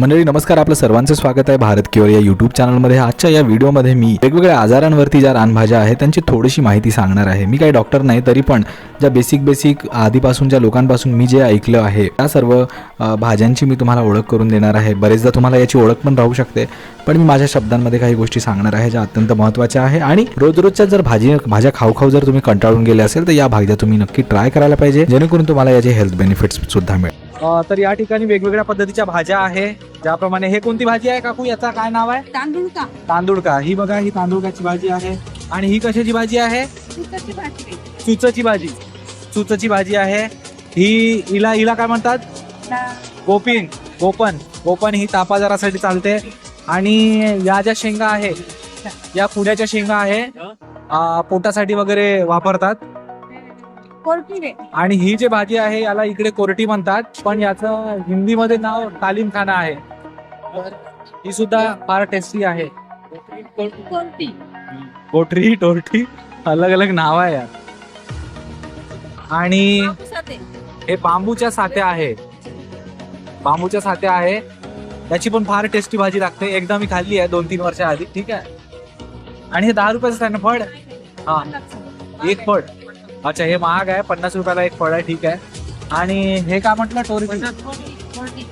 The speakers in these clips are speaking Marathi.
मंडळी नमस्कार. आपलं सर्वांचं स्वागत आहे भारत किवर या यूट्यूब चॅनलमध्ये आजच्या या व्हिडिओमध्ये मी वेगवेगळ्या आजारांवरती ज्या रानभाज्या आहेत त्यांची थोडीशी माहिती सांगणार आहे. मी काही डॉक्टर नाही तरी पण ज्या बेसिक बेसिक आधीपासून ज्या लोकांपासून मी जे ऐकलं आहे त्या सर्व भाज्यांची मी तुम्हाला ओळख करून देणार आहे. बरेचदा तुम्हाला याची ओळख पण राहू शकते. पण मी माझ्या शब्दांमध्ये काही गोष्टी सांगणार आहे ज्या अत्यंत महत्त्वाच्या आहे. आणि रोज रोजच्या जर भाजी भाज्या खाऊ खाऊ जर तुम्ही कंटाळून गेले असेल तर या भाज्या तुम्ही नक्की ट्राय करायला पाहिजे. जेणेकरून तुम्हाला याचे हेल्थ बेनिफिट्स सुद्धा मिळेल तर या ठिकाणी वेगवेगळ्या पद्धतीच्या भाज्या आहे. ज्याप्रमाणे हे कोणती भाजी आहे काकू? याचा काय नाव आहे? तांदूळ का तांदूळ का ही बघा ही तांदूळकाची भाजी आहे. आणि ही कशाची भाजी आहे? चुचची भाजी. चुचची भाजी आहे. ही हिला हिला काय म्हणतात? गोपिन. गोपन. गोपन ही तापाजारासाठी चालते. आणि या ज्या शेंगा आहे या पुण्याच्या शेंगा आहे पोटासाठी वगैरे वापरतात. कोरटी रे. आणि ही जी भाजी आहे याला इकडे कोरटी म्हणतात पण याचं हिंदीमध्ये नाव तालीम खाना आहे ही सुद्धा फार टेस्टी आहे. कोरटी. कोठरी टोरटी अलग अलग नाव आहे यार. आणि. हे बांबूच्या सात्या आहे. बांबूच्या सात्या आहे. याची पण फार टेस्टी भाजी लागते. एकदा मी खाल्ली आहे दोन तीन वर्षा आधी ठीक आहे? आणि हे दहा रुपयाचं आहे ना फळ? हा. एक फळ. अच्छा हे महाग आहे. पन्नास रुपयाला एक फळ आहे ठीक आहे. आणि हे का म्हटलं? टोरी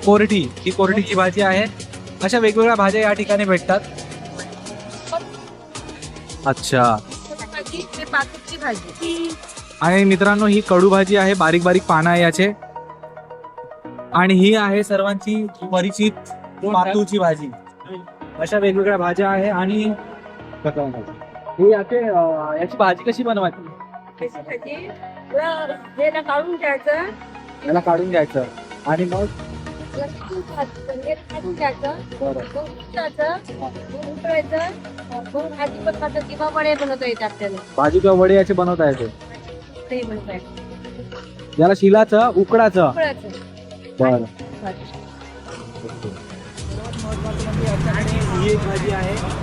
कोरटी. ही कोरटीची भाजी आहे. अशा वेगवेगळ्या भाज्या या ठिकाणी भेटतात. अच्छा. भाजी आणि मित्रांनो ही कडू भाजी आहे. बारीक बारीक पानं आहे याचे. आणि ही आहे सर्वांची परिचित पातूची भाजी. अशा वेगवेगळ्या भाज्या आहे. आणि ही याचे अं, याची भाजी कशी बनवायची? हे काढून घ्यायचं. याला काढून घ्यायचं. आणि मग? भाजी- हे किंवा वडे याचे बनवता येते. याला शिलाचं उकडाचं. बरं. आणि ही एक भाजी आहे.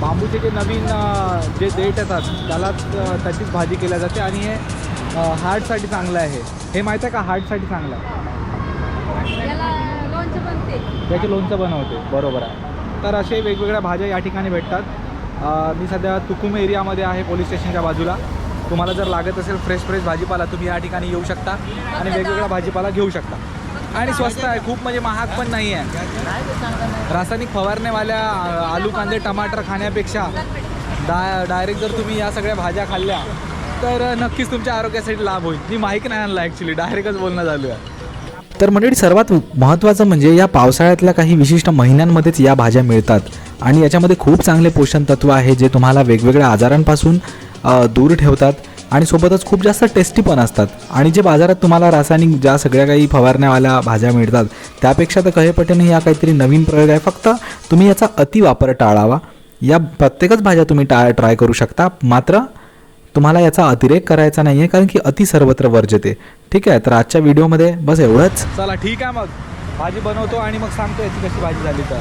बांबूचे जे नवीन जे देठ येतात त्यालाच अं, त्याचीच भाजी केल्या जाते आणि हे हार्टसाठी चांगलं आहे. हे माहिती आहे का? हार्टसाठी चांगलं आहे. त्याचे लोणचं बनवते. बरोबर आहे. तर असे वेगवेगळ्या भाज्या या ठिकाणी भेटतात. मी सध्या तुकुम एरियामध्ये आहे पोलीस स्टेशनच्या बाजूला. तुम्हाला जर लागत असेल फ्रेश फ्रेश भाजीपाला तुम्ही या ठिकाणी येऊ शकता आणि वेगवेगळा भाजीपाला घेऊ शकता. आणि स्वस्त आहे खूप म्हणजे महाग पण नाही आहे रासायनिक फवारणेवाल्या आलू कांदे टमाटर खाण्यापेक्षा डा डायरेक्ट जर तुम्ही या सगळ्या भाज्या खाल्ल्या तर नक्कीच तुमच्या आरोग्यासाठी लाभ होईल. मी माहीत नाही आणला ॲक्च्युली डायरेक्टच बोलणं चालू आहे. तर मंडळी सर्वात महत्त्वाचं म्हणजे या पावसाळ्यातल्या काही विशिष्ट महिन्यांमध्येच या भाज्या मिळतात. आणि याच्यामध्ये खूप चांगले पोषण तत्व आहे जे तुम्हाला वेगवेगळ्या आजारांपासून दूर ठेवतात. आणि सोबतच खूप जास्त टेस्टी पण असतात. आणि जे बाजारात तुम्हाला रासायनिक ज्या सगळ्या काही फवारण्यावाल्या भाज्या मिळतात त्यापेक्षा तर कहे पटेने या काहीतरी नवीन प्रयोग आहे. फक्त तुम्ही याचा अतिवापर टाळावा. या प्रत्येकच भाज्या तुम्ही टा ट्राय करू शकता. मात्र तुम्हाला याचा अतिरेक करायचा नाही आहे कारण की अति सर्वत्र वर्जते ठीक आहे? तर आजच्या व्हिडिओमध्ये बस एवढंच. चला ठीक आहे मग. भाजी बनवतो आणि मग सांगतो याची कशी भाजी झाली तर.